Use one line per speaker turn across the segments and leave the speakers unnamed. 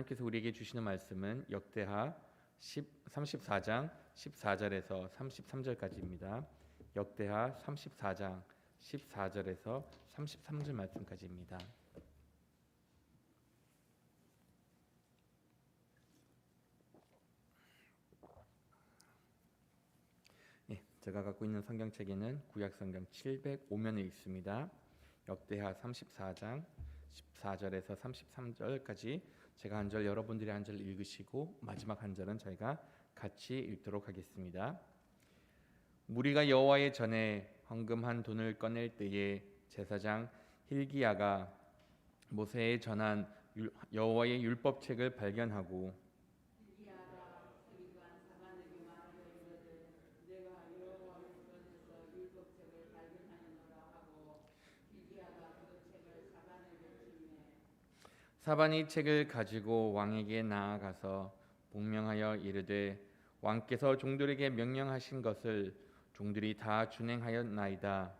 하나님께서 우리에게 주시는 말씀은 역대하 10, 34장 14절에서 33절까지입니다. 역대하 34장 14절에서 33절 말씀까지입니다. 예, 제가 갖고 있는 성경책에는 구약 성경 705면에 있습니다. 역대하 34장 14절에서 33절까지 제가 한 절 여러분들이 한 절 읽으시고 마지막 한 절은 저희가 같이 읽도록 하겠습니다. 무리가 여호와의 전에 헌금한 돈을 꺼낼 때에 제사장 힐기야가 모세에 전한 율- 여호와의 율법책을 발견하고 사반이 책을 가지고 왕에게 나아가서 복명하여 이르되 왕께서 종들에게 명령하신 것을 종들이 다 준행하였나이다.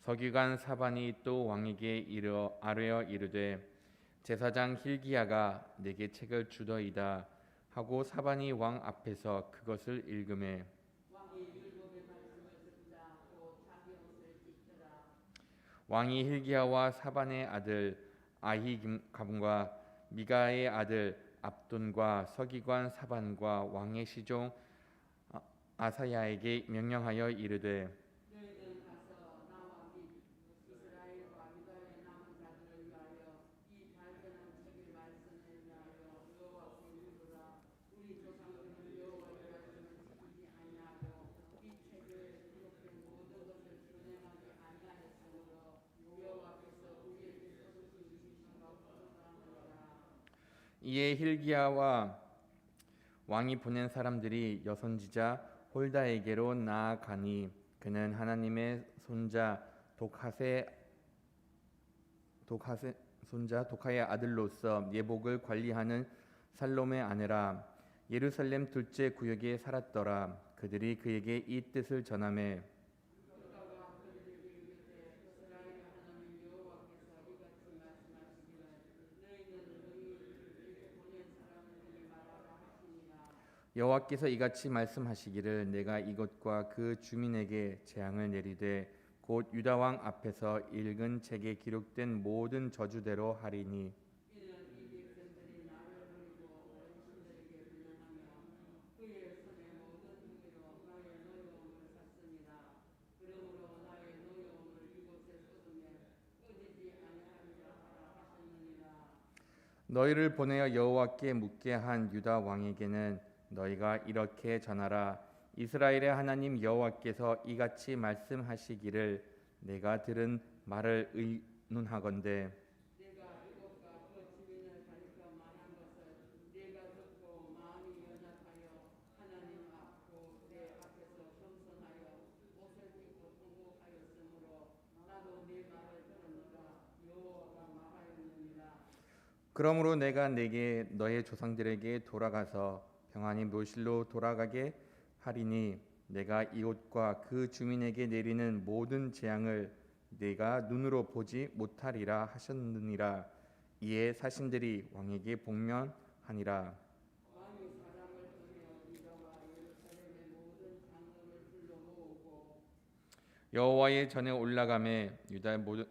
서기관 사반이 또 왕에게 이르 아뢰어 이르되 제사장 힐기야가 내게 책을 주더이다 하고 사반이 왕 앞에서 그것을 읽음에 왕이 힐기야와 사반의 아들 아히감과 미가의 아들 압돈과 서기관 사반과 왕의 시종 아- 아사야에게 명령하여 이르되 이에 힐기야와 왕이 보낸 사람들이 여선지자 홀다에게로 나아가니 그는 하나님의 손자 독하세 독하세 손자 독하의 아들로서 예복을 관리하는 살롬의 아내라. 예루살렘 둘째 구역에 살았더라. 그들이 그에게 이 뜻을 전하매 여호와께서 이같이 말씀하시기를 내가 이것과 그 주민에게 재앙을 내리되 곧 유다 왕 앞에서 읽은 책에 기록된 모든 저주대로 하리니. 너희를 보내어 여호와께 묻게 한 유다 왕에게는 너희가 이렇게 전하라. 이스라엘의 하나님 여호와께서 이같이 말씀하시기를 내가 들은 말을 의논하건대. 그러므로 내가 내게 너의 조상들에게 돌아가서 평안히 묘실로 돌아가게 하리니 내가 이곳과 그 주민에게 내리는 모든 재앙을 내가 눈으로 보지 못하리라 하셨느니라. 이에 사신들이 왕에게 복면하니라. 여호와의 전에 올라가매 유다의 모든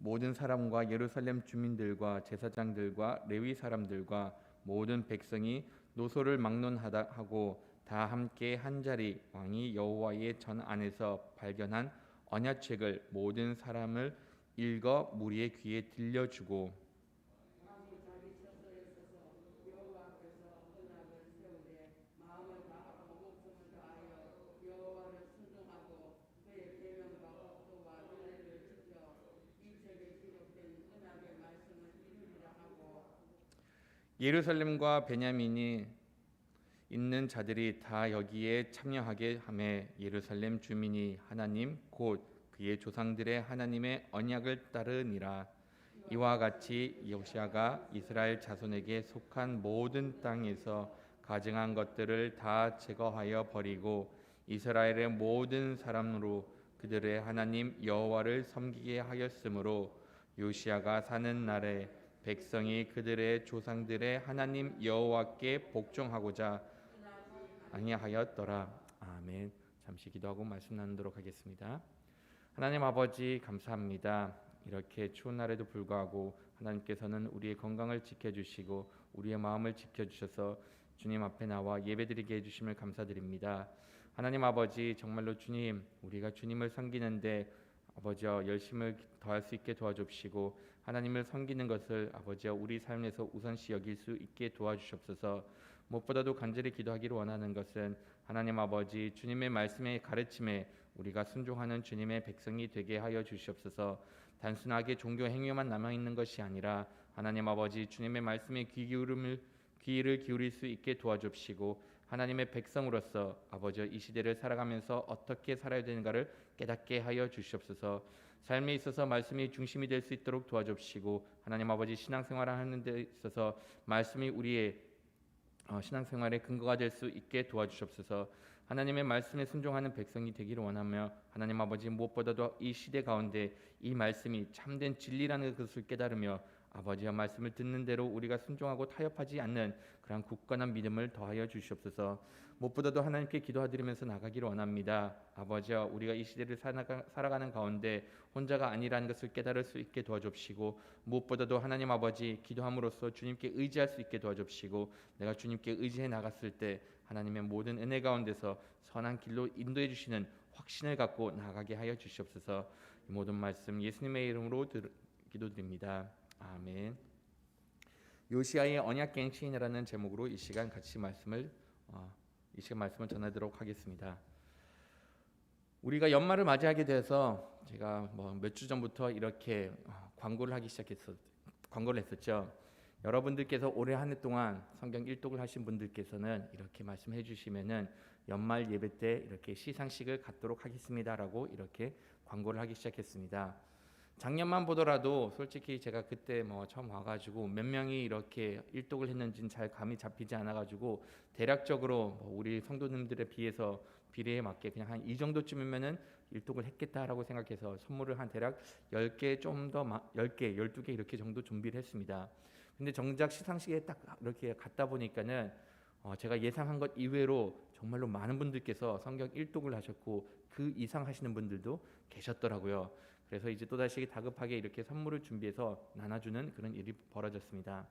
모든 사람과 예루살렘 주민들과 제사장들과 레위 사람들과 모든 백성이 노소를 막론하다 하고 다 함께 한 자리 왕이 여호와의 전 안에서 발견한 언약책을 모든 사람을 읽어 무리의 귀에 들려주고 예루살렘과 베냐민이 있는 자들이 다 여기에 참여하게 하매 예루살렘 주민이 하나님 곧 그의 조상들의 하나님의 언약을 따르니라. 이와 같이 여시아가 이스라엘 자손에게 속한 모든 땅에서 가증한 것들을 다 제거하여 버리고 이스라엘의 모든 사람으로 그들의 하나님 여호와를 섬기게 하였으므로 요시아가 사는 날에 백성이 그들의 조상들의 하나님 여호와께 복종하고자 아니하였더라. 아멘. 잠시 기도하고 말씀 나누도록 하겠습니다. 하나님 아버지 감사합니다. 이렇게 추운 날에도 불구하고 하나님께서는 우리의 건강을 지켜주시고 우리의 마음을 지켜주셔서 주님 앞에 나와 예배드리게 해주심을 감사드립니다. 하나님 아버지 정말로 주님 우리가 주님을 섬기는데 아버지여 열심을 더할 수 있게 도와주시고 하나님을 섬기는 것을 아버지여 우리 삶에서 우선시 여길 수 있게 도와주시옵소서. 무엇보다도 간절히 기도하기를 원하는 것은 하나님 아버지 주님의 말씀의 가르침에 우리가 순종하는 주님의 백성이 되게 하여 주시옵소서. 단순하게 종교 행위만 남아 있는 것이 아니라 하나님 아버지 주님의 말씀에 귀 기울음을 귀를 기울일 수 있게 도와주시고 하나님의 백성으로서 아버지 이 시대를 살아가면서 어떻게 살아야 되는가를 깨닫게 하여 주시옵소서. 삶에 있어서 말씀이 중심이 될 수 있도록 도와주시고 하나님 아버지 신앙생활을 하는 데 있어서 말씀이 우리의 어, 신앙생활의 근거가 될 수 있게 도와주시옵소서. 하나님의 말씀에 순종하는 백성이 되기를 원하며 하나님 아버지 무엇보다도 이 시대 가운데 이 말씀이 참된 진리라는 것을 깨달으며 아버지의 말씀을 듣는 대로 우리가 순종하고 타협하지 않는 그런 굳건한 믿음을 더하여 주시옵소서. 무엇보다도 하나님께 기도드리면서 나가기를 원합니다. 아버지여 우리가 이 시대를 살아가, 살아가는 가운데 혼자가 아니라는 것을 깨달을 수 있게 도와주시고 무엇보다도 하나님 아버지 기도함으로써 주님께 의지할 수 있게 도와주시고 내가 주님께 의지해 나갔을 때 하나님의 모든 은혜 가운데서 선한 길로 인도해 주시는 확신을 갖고 나가게 하여 주시옵소서. 이 모든 말씀 예수님의 이름으로 들, 기도드립니다. 아멘. 요시아의 언약 갱신이라는 제목으로 이 시간 같이 말씀을 어, 이 시간 말씀을 전하도록 하겠습니다. 우리가 연말을 맞이하게 돼서 제가 뭐 몇 주 전부터 이렇게 어, 광고를 하기 시작했었 광고를 했었죠. 여러분들께서 올해 한 해 동안 성경 일독을 하신 분들께서는 이렇게 말씀해 주시면은 연말 예배 때 이렇게 시상식을 갖도록 하겠습니다라고 이렇게 광고를 하기 시작했습니다. 작년만 보더라도 솔직히 제가 그때 뭐 처음 와가지고 몇 명이 이렇게 일독을 했는지는 잘 감이 잡히지 않아가지고 대략적으로 뭐 우리 성도님들에 비해서 비례에 맞게 그냥 한 이 정도쯤이면은 일독을 했겠다라고 생각해서 선물을 한 대략 10개 좀 더 10개, 12개 이렇게 정도 준비를 했습니다. 근데 정작 시상식에 딱 이렇게 갔다 보니까는 어 제가 예상한 것 이외로 정말로 많은 분들께서 성경 일독을 하셨고 그 이상 하시는 분들도 계셨더라고요. 그래서 이제 또다시 다급하게 이렇게 선물을 준비해서 나눠주는 그런 일이 벌어졌습니다.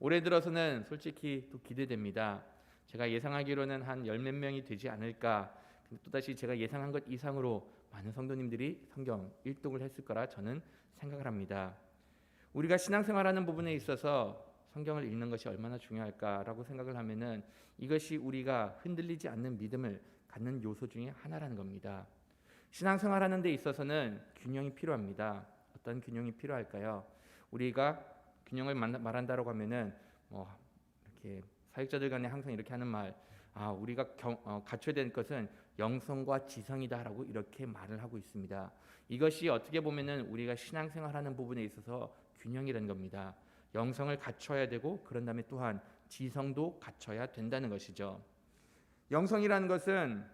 올해 들어서는 솔직히 또 기대됩니다. 제가 예상하기로는 한 열 몇 명이 되지 않을까. 또다시 제가 예상한 것 이상으로 많은 성도님들이 성경 일독을 했을 거라 저는 생각을 합니다. 우리가 신앙생활하는 부분에 있어서 성경을 읽는 것이 얼마나 중요할까라고 생각을 하면은 이것이 우리가 흔들리지 않는 믿음을 갖는 요소 중에 하나라는 겁니다. 신앙생활하는 데 있어서는 균형이 필요합니다. 어떤 균형이 필요할까요? 우리가 균형을 말한다고 하면은 뭐 이렇게 사역자들 간에 항상 이렇게 하는 말, 아 우리가 경, 어, 갖춰야 되는 것은 영성과 지성이다라고 이렇게 말을 하고 있습니다. 이것이 어떻게 보면은 우리가 신앙생활하는 부분에 있어서 균형이라는 겁니다. 영성을 갖춰야 되고 그런 다음에 또한 지성도 갖춰야 된다는 것이죠. 영성이라는 것은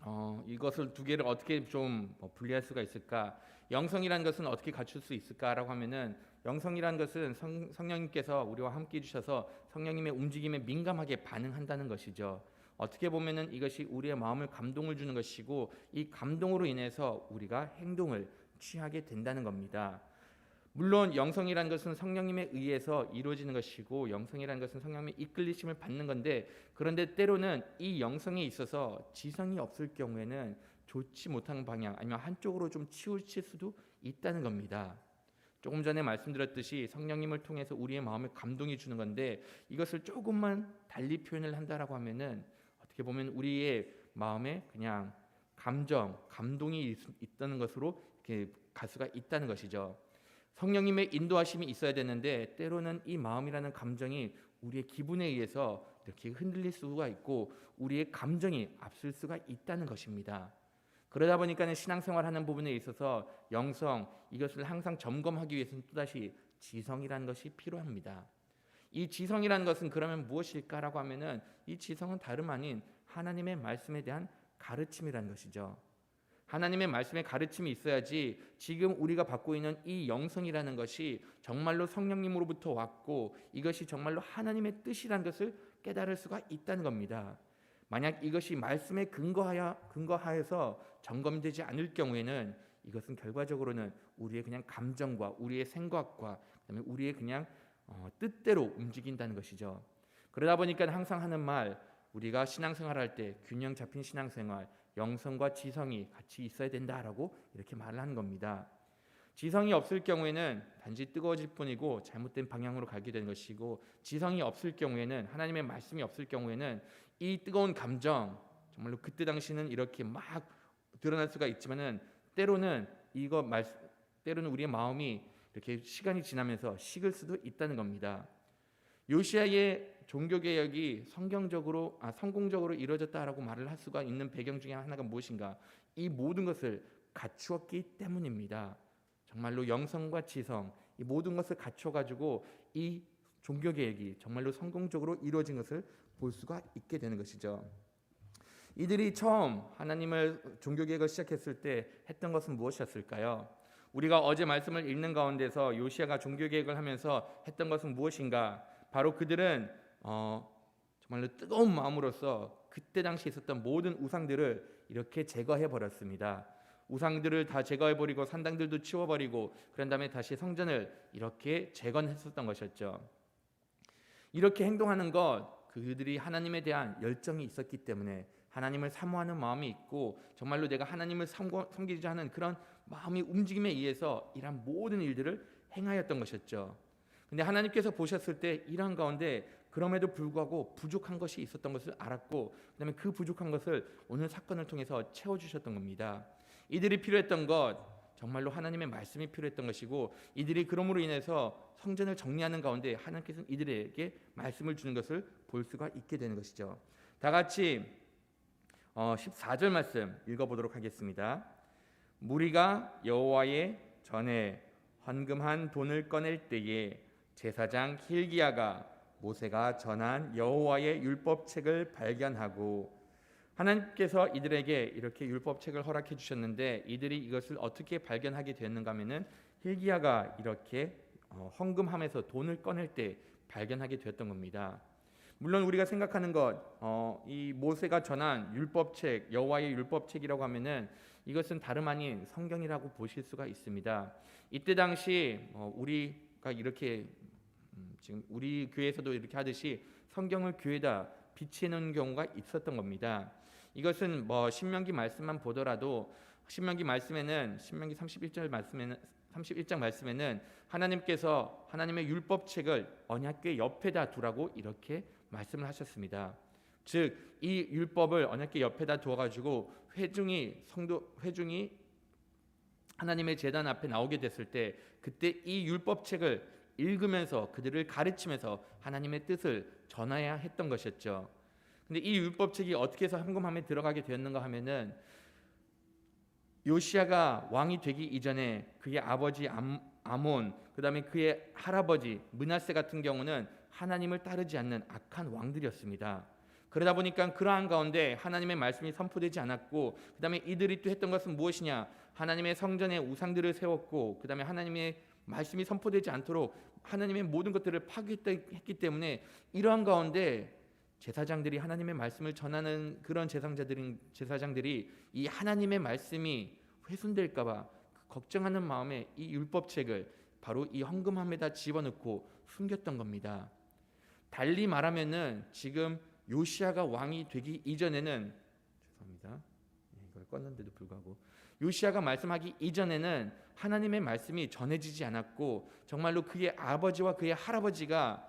어, 이것을 두 개를 어떻게 좀뭐 분리할 수가 있을까? 영성이라는 것은 어떻게 갖출 수 있을까라고 하면은 영성이라는 것은 성, 성령님께서 우리와 함께 해주셔서 성령님의 움직임에 민감하게 반응한다는 것이죠. 어떻게 보면은 이것이 우리의 마음을 감동을 주는 것이고 이 감동으로 인해서 우리가 행동을 취하게 된다는 겁니다. 물론 영성이라는 것은 성령님에 의해서 이루어지는 것이고 영성이라는 것은 성령님의 이끌리심을 받는 건데 그런데 때로는 이 영성에 있어서 지성이 없을 경우에는 좋지 못한 방향 아니면 한쪽으로 좀 치우칠 수도 있다는 겁니다. 조금 전에 말씀드렸듯이 성령님을 통해서 우리의 마음을 감동해 주는 건데 이것을 조금만 달리 표현을 한다라고 하면은 어떻게 보면 우리의 마음에 그냥 감정, 감동이 있다는 것으로 이렇게 갈 수가 있다는 것이죠. 성령님의 인도하심이 있어야 되는데 때로는 이 마음이라는 감정이 우리의 기분에 의해서 이렇게 흔들릴 수가 있고 우리의 감정이 앞설 수가 있다는 것입니다. 그러다 보니까 신앙생활하는 부분에 있어서 영성 이것을 항상 점검하기 위해서는 또다시 지성이라는 것이 필요합니다. 이 지성이라는 것은 그러면 무엇일까라고 하면은 이 지성은 다름 아닌 하나님의 말씀에 대한 가르침이라는 것이죠. 하나님의 말씀에 가르침이 있어야지 지금 우리가 받고 있는 이 영성이라는 것이 정말로 성령님으로부터 왔고 이것이 정말로 하나님의 뜻이라는 것을 깨달을 수가 있다는 겁니다. 만약 이것이 말씀에 근거하여 근거하여서 점검되지 않을 경우에는 이것은 결과적으로는 우리의 그냥 감정과 우리의 생각과 그다음에 우리의 그냥 어, 뜻대로 움직인다는 것이죠. 그러다 보니까 항상 하는 말 우리가 신앙생활할 때 균형 잡힌 신앙생활 영성과 지성이 같이 있어야 된다라고 이렇게 말을 하는 겁니다. 지성이 없을 경우에는 단지 뜨거워질 뿐이고 잘못된 방향으로 가게 되는 것이고 지성이 없을 경우에는 하나님의 말씀이 없을 경우에는 이 뜨거운 감정 정말로 그때 당시는 이렇게 막 드러날 수가 있지만은 때로는 이거 말 때로는 우리의 마음이 이렇게 시간이 지나면서 식을 수도 있다는 겁니다. 요시아의 종교 개혁이 성경적으로 아 성공적으로 이루어졌다라고 말을 할 수가 있는 배경 중에 하나가 무엇인가? 이 모든 것을 갖추었기 때문입니다. 정말로 영성과 지성 이 모든 것을 갖춰 가지고 이 종교 개혁이 정말로 성공적으로 이루어진 것을 볼 수가 있게 되는 것이죠. 이들이 처음 하나님을 종교 개혁을 시작했을 때 했던 것은 무엇이었을까요? 우리가 어제 말씀을 읽는 가운데서 요시아가 종교 개혁을 하면서 했던 것은 무엇인가? 바로 그들은 어, 정말로 뜨거운 마음으로서 그때 당시 있었던 모든 우상들을 이렇게 제거해 버렸습니다. 우상들을 다 제거해 버리고 산당들도 치워 버리고 그런 다음에 다시 성전을 이렇게 재건했었던 것이었죠. 이렇게 행동하는 것 그들이 하나님에 대한 열정이 있었기 때문에 하나님을 사모하는 마음이 있고 정말로 내가 하나님을 섬기자 하는 그런 마음이 움직임에 의해서 이러한 모든 일들을 행하였던 것이었죠. 근데 하나님께서 보셨을 때 이러한 가운데 그럼에도 불구하고 부족한 것이 있었던 것을 알았고 그다음에 그 부족한 것을 오늘 사건을 통해서 채워 주셨던 겁니다. 이들이 필요했던 것 정말로 하나님의 말씀이 필요했던 것이고 이들이 그럼으로 인해서 성전을 정리하는 가운데 하나님께서 이들에게 말씀을 주는 것을 볼 수가 있게 되는 것이죠. 다 같이 어, 14절 말씀 읽어보도록 하겠습니다. 무리가 여호와의 전에 헌금한 돈을 꺼낼 때에 제사장 힐기야가 모세가 전한 여호와의 율법책을 발견하고 하나님께서 이들에게 이렇게 율법책을 허락해 주셨는데 이들이 이것을 어떻게 발견하게 되었는가 하면은 힐기야가 이렇게 어, 헌금함에서 돈을 꺼낼 때 발견하게 되었던 겁니다. 물론 우리가 생각하는 것, 어, 이 모세가 전한 율법책, 여호와의 율법책이라고 하면은 이것은 다름 아닌 성경이라고 보실 수가 있습니다. 이때 당시 어, 우리가 이렇게 음, 지금 우리 교회에서도 이렇게 하듯이 성경을 교회에다 비치해 놓은 경우가 있었던 겁니다. 이것은 뭐 신명기 말씀만 보더라도 신명기 말씀에는 신명기 31절 말씀에는 31장 말씀에는 하나님께서 하나님의 율법책을 언약궤 옆에다 두라고 이렇게 말씀을 하셨습니다. 즉 이 율법을 언약궤 옆에다 두어 가지고 회중이 성도 회중이 하나님의 제단 앞에 나오게 됐을 때 그때 이 율법책을 읽으면서 그들을 가르치면서 하나님의 뜻을 전해야 했던 것이었죠. 근데 이 율법책이 어떻게 해서 헌금함에 들어가게 되었는가 하면은 요시아가 왕이 되기 이전에 그의 아버지 아몬 그다음에 그의 할아버지 문하세 같은 경우는 하나님을 따르지 않는 악한 왕들이었습니다. 그러다 보니까 그러한 가운데 하나님의 말씀이 선포되지 않았고 그다음에 이들이 또 했던 것은 무엇이냐? 하나님의 성전에 우상들을 세웠고 그다음에 하나님의 말씀이 선포되지 않도록 하나님의 모든 것들을 파괴했기 때문에 이러한 가운데 제사장들이 하나님의 말씀을 전하는 그런 제사장들인 제사장들이 이 하나님의 말씀이 훼손될까봐 걱정하는 마음에 이 율법책을 바로 이 헌금함에다 집어넣고 숨겼던 겁니다. 달리 말하면은 지금 요시아가 왕이 되기 이전에는 죄송합니다. 네, 이걸 껐는데도 불구하고 요시아가 말씀하기 이전에는 하나님의 말씀이 전해지지 않았고 정말로 그의 아버지와 그의 할아버지가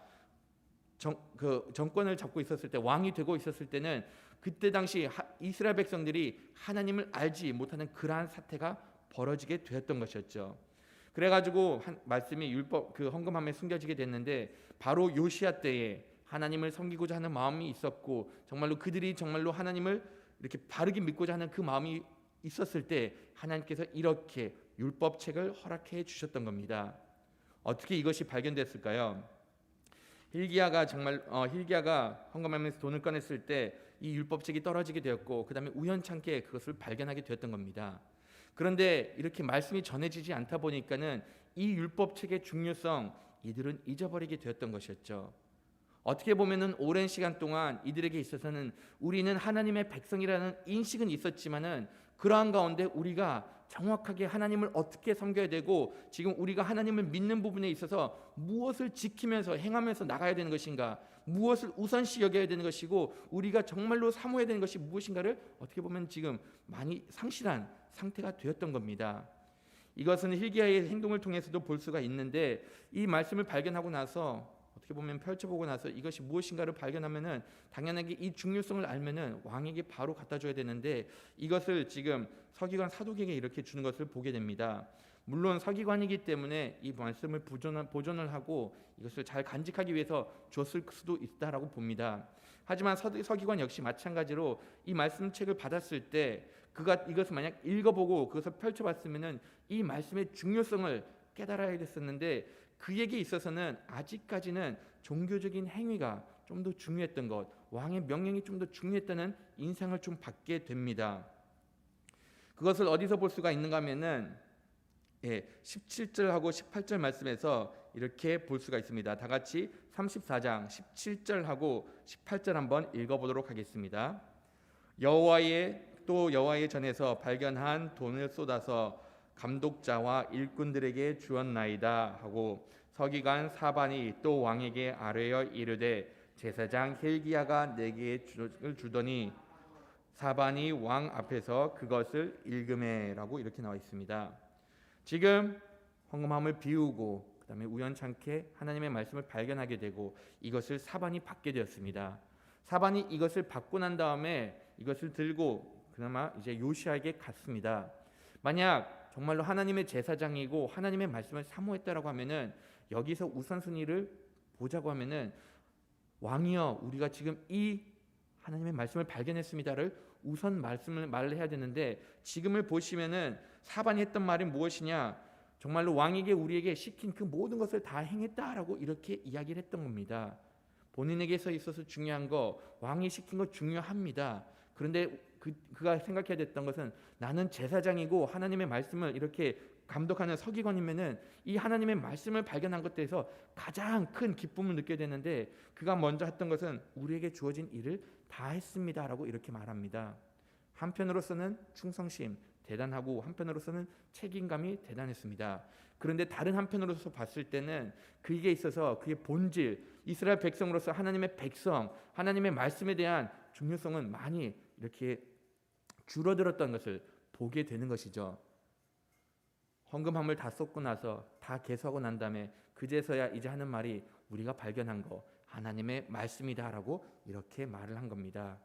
정, 그 정권을 잡고 있었을 때 왕이 되고 있었을 때는 그때 당시 하, 이스라엘 백성들이 하나님을 알지 못하는 그러한 사태가 벌어지게 되었던 것이었죠. 그래가지고 한, 말씀이 율법 그 헌금함에 숨겨지게 됐는데 바로 요시아 때에 하나님을 섬기고자 하는 마음이 있었고 정말로 그들이 정말로 하나님을 이렇게 바르게 믿고자 하는 그 마음이 있었을 때 하나님께서 이렇게 율법책을 허락해 주셨던 겁니다. 어떻게 이것이 발견됐을까요? 힐기야가 정말 어, 힐기야가 헌금하면서 돈을 꺼냈을 때 이 율법책이 떨어지게 되었고 그다음에 우연찮게 그것을 발견하게 되었던 겁니다. 그런데 이렇게 말씀이 전해지지 않다 보니까는 이 율법책의 중요성 이들은 잊어버리게 되었던 것이었죠. 어떻게 보면은 오랜 시간 동안 이들에게 있어서는 우리는 하나님의 백성이라는 인식은 있었지만은 그러한 가운데 우리가 정확하게 하나님을 어떻게 섬겨야 되고 지금 우리가 하나님을 믿는 부분에 있어서 무엇을 지키면서 행하면서 나가야 되는 것인가 무엇을 우선시 여겨야 되는 것이고 우리가 정말로 사모해야 되는 것이 무엇인가를 어떻게 보면 지금 많이 상실한 상태가 되었던 겁니다. 이것은 힐기야의 행동을 통해서도 볼 수가 있는데 이 말씀을 발견하고 나서 어떻게 보면 펼쳐보고 나서 이것이 무엇인가를 발견하면은 당연하게 이 중요성을 알면은 왕에게 바로 갖다 줘야 되는데 이것을 지금 서기관 사독에게 이렇게 주는 것을 보게 됩니다. 물론 서기관이기 때문에 이 말씀을 보존, 보존을 하고 이것을 잘 간직하기 위해서 줬을 수도 있다라고 봅니다. 하지만 서, 서기관 역시 마찬가지로 이 말씀책을 받았을 때 그가 이것을 만약 읽어보고 그것을 펼쳐봤으면은 이 말씀의 중요성을 깨달아야 됐었는데 그에게 있어서는 아직까지는 종교적인 행위가 좀 더 중요했던 것, 왕의 명령이 좀 더 중요했다는 인상을 좀 받게 됩니다. 그것을 어디서 볼 수가 있는가 하면은 예, 17절하고 18절 말씀에서 이렇게 볼 수가 있습니다. 다 같이 34장 17절하고 18절 한번 읽어 보도록 하겠습니다. 여호와의 또 여호와의 전에서 발견한 돈을 쏟아서 감독자와 일꾼들에게 주었나이다 하고 서기관 사반이 또 왕에게 아뢰어 이르되 제사장 힐기야가 내게 주더니 사반이 왕 앞에서 그것을 읽음해라고 이렇게 나와 있습니다. 지금 헌금함을 비우고 그다음에 우연찮게 하나님의 말씀을 발견하게 되고 이것을 사반이 받게 되었습니다. 사반이 이것을 받고 난 다음에 이것을 들고 그나마 이제 요시아에게 갔습니다. 만약 정말로 하나님의 제사장이고 하나님의 말씀을 사모했다라고 하면은 여기서 우선순위를 보자고 하면은 왕이여 우리가 지금 이 하나님의 말씀을 발견했습니다를 우선 말씀을 말을 해야 되는데 지금을 보시면은 사반이 했던 말이 무엇이냐 정말로 왕에게 우리에게 시킨 그 모든 것을 다 행했다라고 이렇게 이야기를 했던 겁니다. 본인에게서 있어서 중요한 거 왕이 시킨 거 중요합니다. 그런데 그, 그가 생각해야 됐던 것은 나는 제사장이고 하나님의 말씀을 이렇게 감독하는 서기관이면은 이 하나님의 말씀을 발견한 것에서 가장 큰 기쁨을 느껴야 되는데 그가 먼저 했던 것은 우리에게 주어진 일을 다 했습니다라고 이렇게 말합니다. 한편으로서는 충성심 대단하고 한편으로서는 책임감이 대단했습니다. 그런데 다른 한편으로서 봤을 때는 그에게 있어서 그의 본질 이스라엘 백성으로서 하나님의 백성 하나님의 말씀에 대한 중요성은 많이 이렇게 줄어들었던 것을 보게 되는 것이죠. 헌금 함을 다 쏟고 나서 다 개수하고 난 다음에 그제서야 이제 하는 말이 우리가 발견한 거 하나님의 말씀이다라고 이렇게 말을 한 겁니다.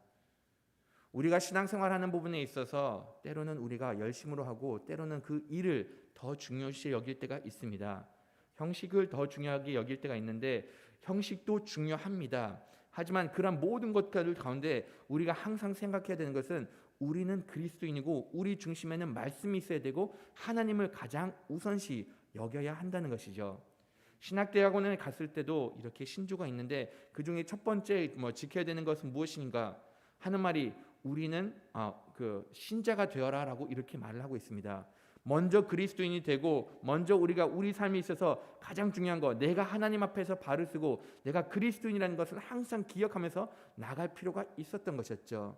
우리가 신앙생활하는 부분에 있어서 때로는 우리가 열심으로 하고 때로는 그 일을 더 중요시 여길 때가 있습니다. 형식을 더 중요하게 여길 때가 있는데 형식도 중요합니다. 하지만 그런 모든 것들 가운데 우리가 항상 생각해야 되는 것은 우리는 그리스도인이고 우리 중심에는 말씀이 있어야 되고 하나님을 가장 우선시 여겨야 한다는 것이죠. 신학대학원에 갔을 때도 이렇게 신조가 있는데 그 중에 첫 번째 뭐 지켜야 되는 것은 무엇인가 하는 말이 우리는 아, 그 신자가 되어라라고 이렇게 말을 하고 있습니다. 먼저 그리스도인이 되고 먼저 우리가 우리 삶에 있어서 가장 중요한 거 내가 하나님 앞에서 발을 쓰고 내가 그리스도인이라는 것을 항상 기억하면서 나갈 필요가 있었던 것이었죠.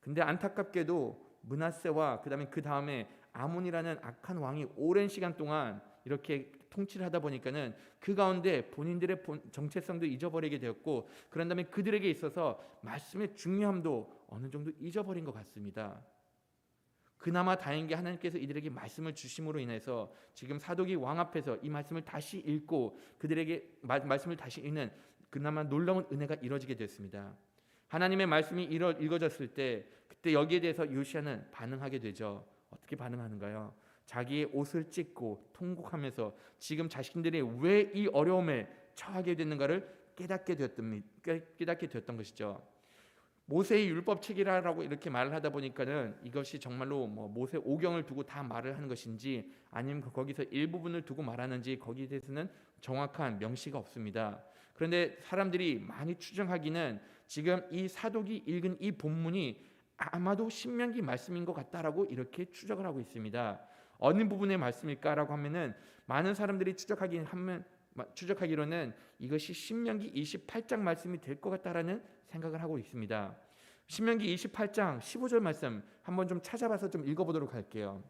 근데 안타깝게도 문하세와 그다음에 그 다음에 아몬이라는 악한 왕이 오랜 시간 동안 이렇게 통치를 하다 보니까는 그 가운데 본인들의 정체성도 잊어버리게 되었고 그런 다음에 그들에게 있어서 말씀의 중요함도 어느 정도 잊어버린 것 같습니다. 그나마 다행인 게 하나님께서 이들에게 말씀을 주심으로 인해서 지금 사독이 왕 앞에서 이 말씀을 다시 읽고 그들에게 마, 말씀을 다시 읽는 그나마 놀라운 은혜가 이루어지게 됐습니다. 하나님의 말씀이 읽어졌을 때 그때 여기에 대해서 요시아는 반응하게 되죠. 어떻게 반응하는가요? 자기의 옷을 찢고 통곡하면서 지금 자신들이 왜 이 어려움에 처하게 됐는가를 깨닫게 되었던 깨닫게 되었던 것이죠. 모세의 율법 책이라고 이렇게 말을 하다 보니까는 이것이 정말로 뭐 모세 오경을 두고 다 말을 하는 것인지 아니면 거기서 일부분을 두고 말하는지 거기에 대해서는 정확한 명시가 없습니다. 그런데 사람들이 많이 추정하기는 지금 이 사독이 읽은 이 본문이 아마도 신명기 말씀인 것 같다라고 이렇게 추적을 하고 있습니다. 어느 부분의 말씀일까라고 하면은 많은 사람들이 추적하긴 하면 추적하기로는 이것이 신명기 28장 말씀이 될 것 같다라는 생각을 하고 있습니다. 신명기 28장 15절 말씀 한번 좀 찾아봐서 좀 읽어보도록 할게요.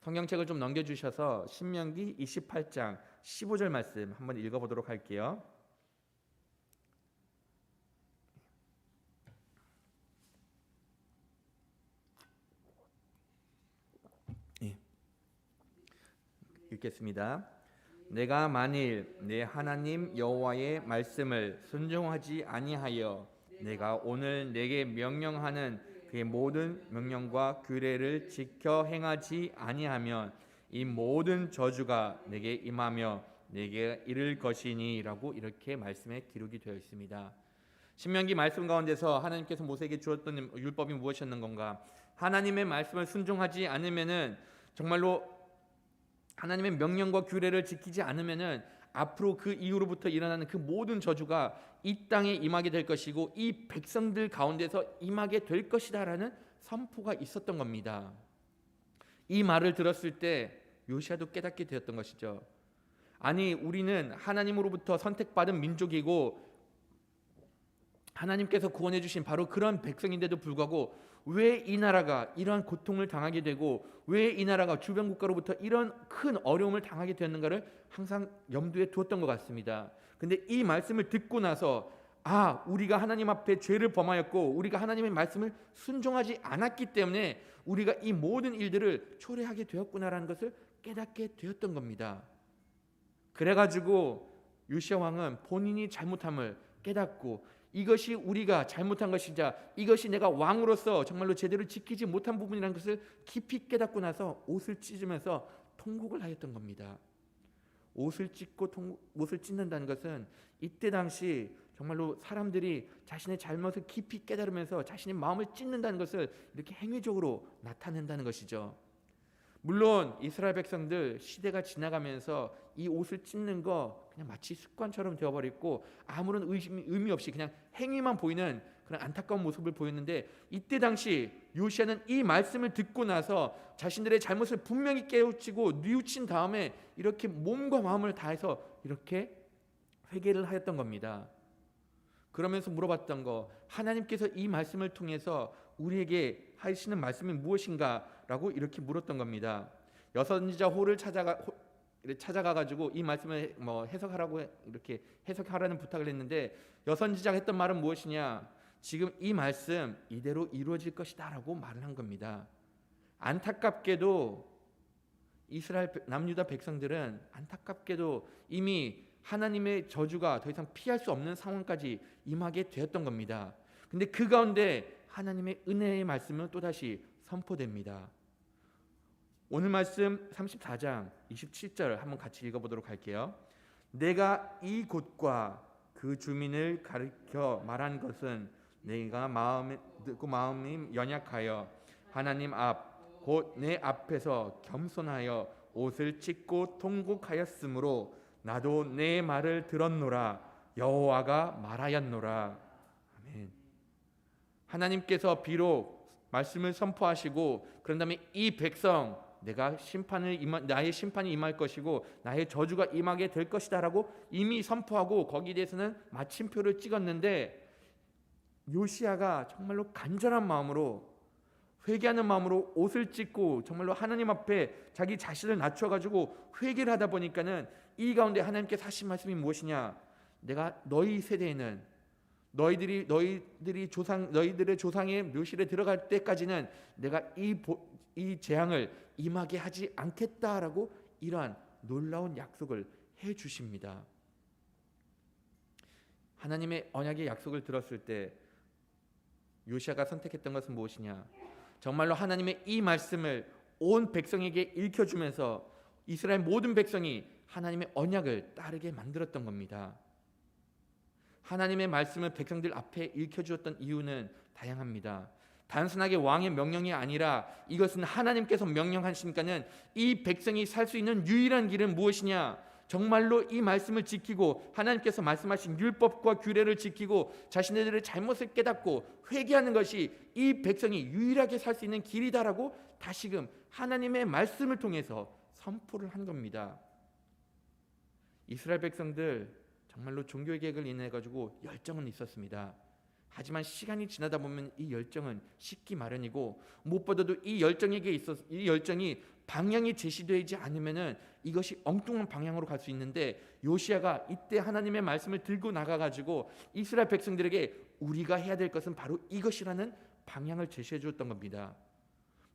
성경책을 좀 넘겨주셔서 신명기 28장 15절 말씀 한번 읽어보도록 할게요. 예. 읽겠습니다. 내가 만일 내 하나님 여호와의 말씀을 순종하지 아니하여 내가 오늘 내게 명령하는 그의 모든 명령과 규례를 지켜 행하지 아니하면 이 모든 저주가 내게 임하며 내게 이를 것이니라고 이렇게 말씀에 기록이 되어 있습니다. 신명기 말씀 가운데서 하나님께서 모세에게 주었던 율법이 무엇이었는 건가? 하나님의 말씀을 순종하지 않으면은 정말로 하나님의 명령과 규례를 지키지 않으면은 앞으로 그 이후로부터 일어나는 그 모든 저주가 이 땅에 임하게 될 것이고 이 백성들 가운데서 임하게 될 것이다라는 선포가 있었던 겁니다. 이 말을 들었을 때 요시아도 깨닫게 되었던 것이죠. 아니 우리는 하나님으로부터 선택받은 민족이고 하나님께서 구원해 주신 바로 그런 백성인데도 불구하고 왜 이 나라가 이러한 고통을 당하게 되고 왜 이 나라가 주변 국가로부터 이런 큰 어려움을 당하게 되었는가를 항상 염두에 두었던 것 같습니다. 근데 이 말씀을 듣고 나서 아, 우리가 하나님 앞에 죄를 범하였고 우리가 하나님의 말씀을 순종하지 않았기 때문에 우리가 이 모든 일들을 초래하게 되었구나라는 것을 깨닫게 되었던 겁니다. 그래 가지고 요시아 왕은 본인이 잘못함을 깨닫고 이것이 우리가 잘못한 것이자 이것이 내가 왕으로서 정말로 제대로 지키지 못한 부분이라는 것을 깊이 깨닫고 나서 옷을 찢으면서 통곡을 하였던 겁니다. 옷을 찢고 통, 옷을 찢는다는 것은 이때 당시 정말로 사람들이 자신의 잘못을 깊이 깨달으면서 자신의 마음을 찢는다는 것을 이렇게 행위적으로 나타낸다는 것이죠. 물론 이스라엘 백성들 시대가 지나가면서 이 옷을 찢는 거 그냥 마치 습관처럼 되어버렸고 아무런 의심이, 의미 없이 그냥 행위만 보이는 그런 안타까운 모습을 보였는데 이때 당시 요시아는 이 말씀을 듣고 나서 자신들의 잘못을 분명히 깨우치고 뉘우친 다음에 이렇게 몸과 마음을 다해서 이렇게 회개를 하였던 겁니다. 그러면서 물어봤던 거 하나님께서 이 말씀을 통해서 우리에게 하시는 말씀이 무엇인가 라고 이렇게 물었던 겁니다. 여선지자 호를 찾아가 호, 찾아가 가지고 이 말씀을 뭐 해석하라고 이렇게 해석하라는 부탁을 했는데 여선지자가 했던 말은 무엇이냐? 지금 이 말씀 이대로 이루어질 것이다라고 말을 한 겁니다. 안타깝게도 이스라엘 남유다 백성들은 안타깝게도 이미 하나님의 저주가 더 이상 피할 수 없는 상황까지 임하게 되었던 겁니다. 근데 그 가운데 하나님의 은혜의 말씀은 또다시 선포됩니다. 오늘 말씀 34장 27절 한번 같이 읽어보도록 할게요. 내가 이 곳과 그 주민을 가르쳐 말한 것은 내가 마음 듣고 마음이 연약하여 하나님 앞 곧 내 앞에서 겸손하여 옷을 찢고 통곡하였으므로 나도 내 말을 들었노라 여호와가 말하였노라 아멘. 하나님께서 비록 말씀을 선포하시고 그런 다음에 이 백성 내가 심판을 임하, 나의 심판이 임할 것이고 나의 저주가 임하게 될 것이다라고 이미 선포하고 거기에 대해서는 마침표를 찍었는데 요시아가 정말로 간절한 마음으로 회개하는 마음으로 옷을 찢고 정말로 하나님 앞에 자기 자신을 낮춰 가지고 회개를 하다 보니까는 이 가운데 하나님께 하신 말씀이 무엇이냐? 내가 너희 세대에는 너희들이 너희들이 조상 너희들의 조상의 묘실에 들어갈 때까지는 내가 이, 이 재앙을 임하게 하지 않겠다라고 이러한 놀라운 약속을 해 주십니다. 하나님의 언약의 약속을 들었을 때 요시아가 선택했던 것은 무엇이냐? 정말로 하나님의 이 말씀을 온 백성에게 읽혀 주면서 이스라엘 모든 백성이 하나님의 언약을 따르게 만들었던 겁니다. 하나님의 말씀을 백성들 앞에 읽혀 주었던 이유는 다양합니다. 단순하게 왕의 명령이 아니라 이것은 하나님께서 명령하시니까는 이 백성이 살 수 있는 유일한 길은 무엇이냐? 정말로 이 말씀을 지키고 하나님께서 말씀하신 율법과 규례를 지키고 자신들의 잘못을 깨닫고 회개하는 것이 이 백성이 유일하게 살 수 있는 길이다라고 다시금 하나님의 말씀을 통해서 선포를 한 겁니다. 이스라엘 백성들 정말로 종교 개혁을 인해 가지고 열정은 있었습니다. 하지만 시간이 지나다 보면 이 열정은 식기 마련이고 무엇보다도 이 열정에게 있어 이 열정이 방향이 제시되지 않으면은 이것이 엉뚱한 방향으로 갈 수 있는데 요시아가 이때 하나님의 말씀을 들고 나가 가지고 이스라엘 백성들에게 우리가 해야 될 것은 바로 이것이라는 방향을 제시해 주었던 겁니다.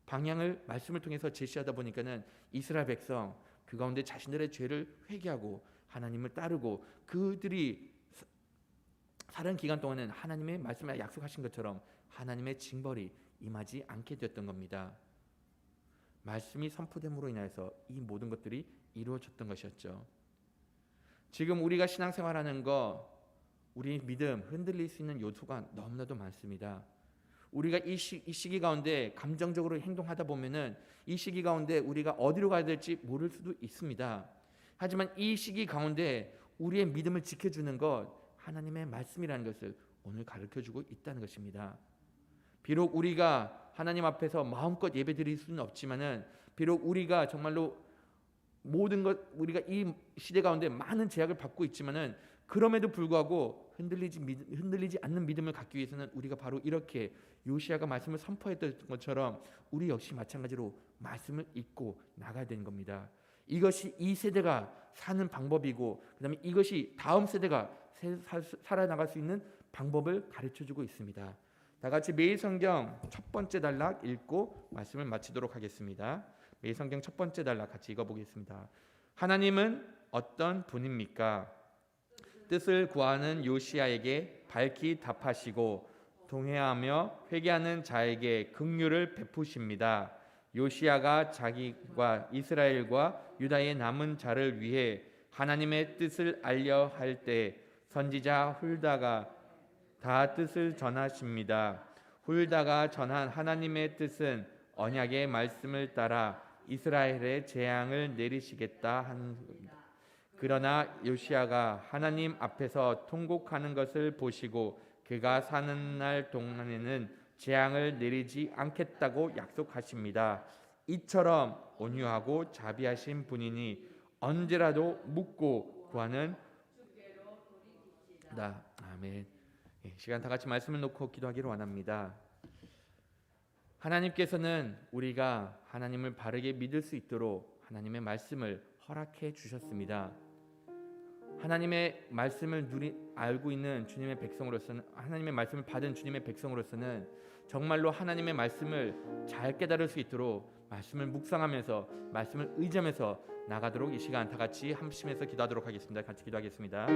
방향을 말씀을 통해서 제시하다 보니까는 이스라엘 백성 그 가운데 자신들의 죄를 회개하고 하나님을 따르고 그들이 사- 살은 기간 동안은 하나님의 말씀에 약속하신 것처럼 하나님의 징벌이 임하지 않게 되었던 겁니다. 말씀이 선포됨으로 인하여서 이 모든 것들이 이루어졌던 것이었죠. 지금 우리가 신앙생활하는 거 우리 믿음 흔들릴 수 있는 요소가 너무나도 많습니다. 우리가 이, 시, 이 시기 가운데 감정적으로 행동하다 보면은 이 시기 가운데 우리가 어디로 가야 될지 모를 수도 있습니다. 하지만 이 시기 가운데 우리의 믿음을 지켜주는 것 하나님의 말씀이라는 것을 오늘 가르쳐주고 있다는 것입니다. 비록 우리가 하나님 앞에서 마음껏 예배드릴 수는 없지만은 비록 우리가 정말로 모든 것 우리가 이 시대 가운데 많은 제약을 받고 있지만은 그럼에도 불구하고 흔들리지 믿- 흔들리지 않는 믿음을 갖기 위해서는 우리가 바로 이렇게 요시아가 말씀을 선포했던 것처럼 우리 역시 마찬가지로 말씀을 읽고 나가야 되는 겁니다. 이것이 이 세대가 사는 방법이고 그다음에 이것이 다음 세대가 살아나갈 수 있는 방법을 가르쳐 주고 있습니다. 다 같이 매일 성경 첫 번째 단락 읽고 말씀을 마치도록 하겠습니다. 매일 성경 첫 번째 단락 같이 읽어 보겠습니다. 하나님은 어떤 분입니까? 뜻을 구하는 요시아에게 밝히 답하시고 동해하며 회개하는 자에게 긍휼을 베푸십니다. 요시아가 자기와 이스라엘과 유다의 남은 자를 위해 하나님의 뜻을 알려 할 때 선지자 훌다가 다 뜻을 전하십니다. 훌다가 전한 하나님의 뜻은 언약의 말씀을 따라 이스라엘의 재앙을 내리시겠다 하는 겁니다. 그러나 요시아가 하나님 앞에서 통곡하는 것을 보시고 그가 사는 날 동안에는 재앙을 내리지 않겠다고 약속하십니다. 이처럼 온유하고 자비하신 분이니 언제라도 묻고 구하는 다 아멘. 예, 시간 다 같이 말씀을 놓고 기도하기를 원합니다. 하나님께서는 우리가 하나님을 바르게 믿을 수 있도록 하나님의 말씀을 허락해 주셨습니다. 하나님의 말씀을 누리 알고 있는 주님의 백성으로서는 하나님의 말씀을 받은 주님의 백성으로서는 정말로 하나님의 말씀을 잘 깨달을 수 있도록 말씀을 묵상하면서 말씀을 의지하면서 나가도록 이 시간 다 같이 함심해서 기도하도록 하겠습니다. 같이 기도하겠습니다.